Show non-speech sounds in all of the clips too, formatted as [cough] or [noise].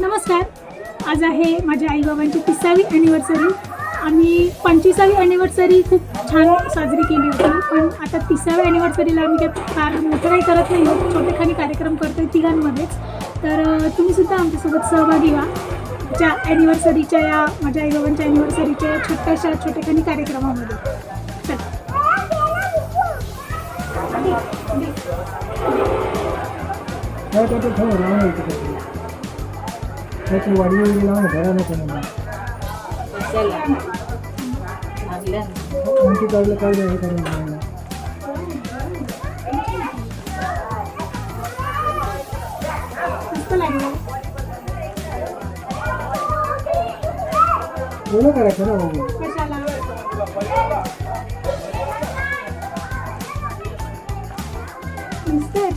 नमस्कार. आज आहे माझ्या आईबाबांची तिसावी ॲनिव्हर्सरी आम्ही पंचवीसावी ॲनिव्हर्सरी खूप छान साजरी केली होती. पण आता तिसाव्या ॲनिव्हर्सरीला आम्ही काय फार मोठं काही करत नाही आहोत. छोटेखानी कार्यक्रम करतो आहे तिघांमध्येच. तर तुम्हीसुद्धा आमच्यासोबत सहभागी व्हा. ज्या ॲनिव्हर्सरीच्या या माझ्या आईबाबांच्या ॲनिव्हर्सरीच्या या छोट्याशा छोटेखानी कार्यक्रमामध्ये. चला. પછી વડીઓ લાવે ઘરે નથી મને ઊંચું કરલે કરી દે કરી બોલો કરે છે ને બાબુ Instead,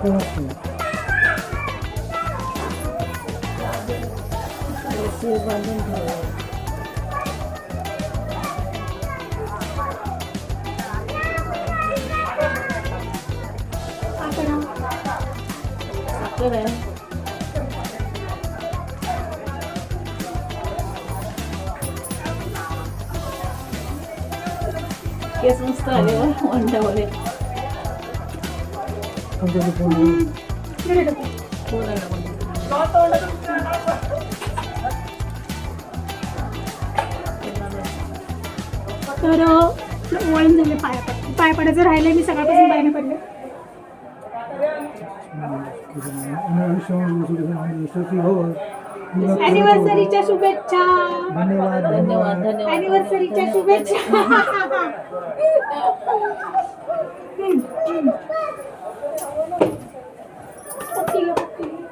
करायचं ना बाबू कशाला मस्त आहे याच्यात. याच्यातलं नाही. काढ आणखी तर वळण झाले पाया पड पाय पडायचं राहिलं मी सकाळपासून पायाने पडले. अॅनिव्हर्सरीच्या शुभेच्छा. धन्यवाद. धन्यवाद. धन्यवाद धन्यवाद अॅनिव्हर्सरीच्या शुभेच्छा [laughs] हम्म, हम्म. पप्पी घे, पप्पी घे. दिसणार नाही का? दिसणार नाही. घाम आले आता गं. पण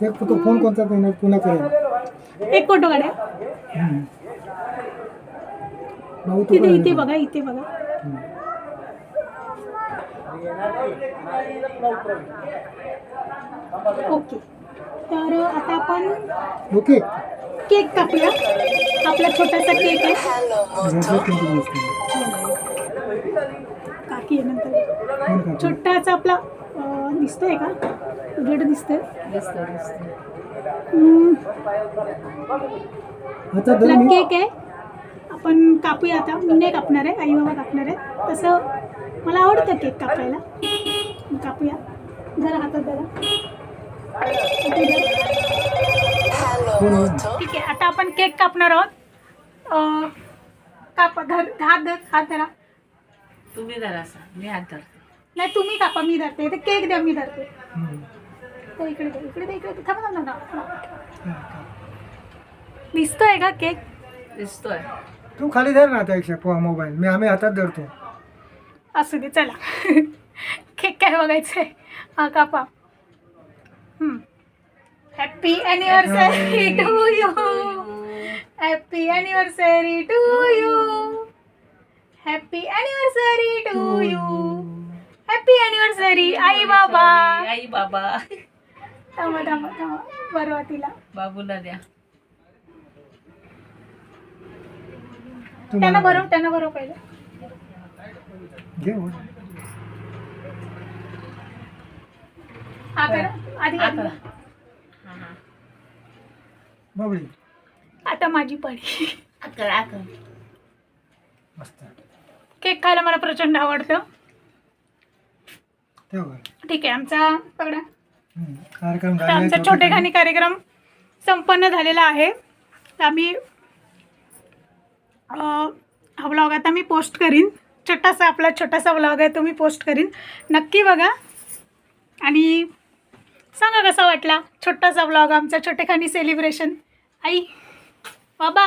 ते तो फोन कोणता करणार पुन्हा करेल एक फोटो काढा. तिथे इथे? बघा इथे बघा. ओके. तर आता आपण ओके. केक कापूया. आपला छोटासा केक आहे. काकी आहे नंतर? छोटासा आपला अं, दिसतोय का? उजेड दिसतोय. हम्म, आता आपला केक आहे. आपण कापूया आता. मी नाही कापणार आहे आई बाबा कापणार आहे तसं मला आवडतं केक कापायला. मग कापूया. जरा हातात जरा इथे? ठीक आहे आता आपण केक कापणार आहोत. अं, कापा धर हात धर हात धरा. तुम्ही जरा असा मी हात धरते. नाही तुम्ही कापा मी धरते. तर केक द्या मी धरते. इकडे दे इकडे दे इकडे दे. थांबा थांबा थांबा. दिसतोय का केक? दिसतोय. तू खाली धर ना त्यापेक्षा मोबाईल. मी आम्ही हातात धरतो. असू दे चला. केक काय बघायचंय? हा कापा. Happy anniversary to you happy anniversary to you happy anniversary to you happy anniversary आई बाबा. आई बाबा. थांबा थांबा थांबा. बरोबर तिला. बाबूला द्या. त्यांना बरोबर त्यांना बरोबर पहिलं. हो. करा. आधी आता आधी. हा, हा. बाबळी. आता माझी पडी. आकर, आकर. मस्त. केक खायला मला प्रचंड आवडतं. ठीक आहे आमचा पकडा. कार्यक्रम तर. आमचा छोटेखानी कार्यक्रम संपन्न झालेला आहे. आम्ही हा ब्लॉग आता मी पोस्ट करीन. छोटासा आपला छोटासा ब्लॉग आहे तो मी पोस्ट करीन. नक्की बघा. आणि सांगा कसा वाटला छोटासा ब्लॉग आमचा छोटेखानी सेलिब्रेशन आई बाबा.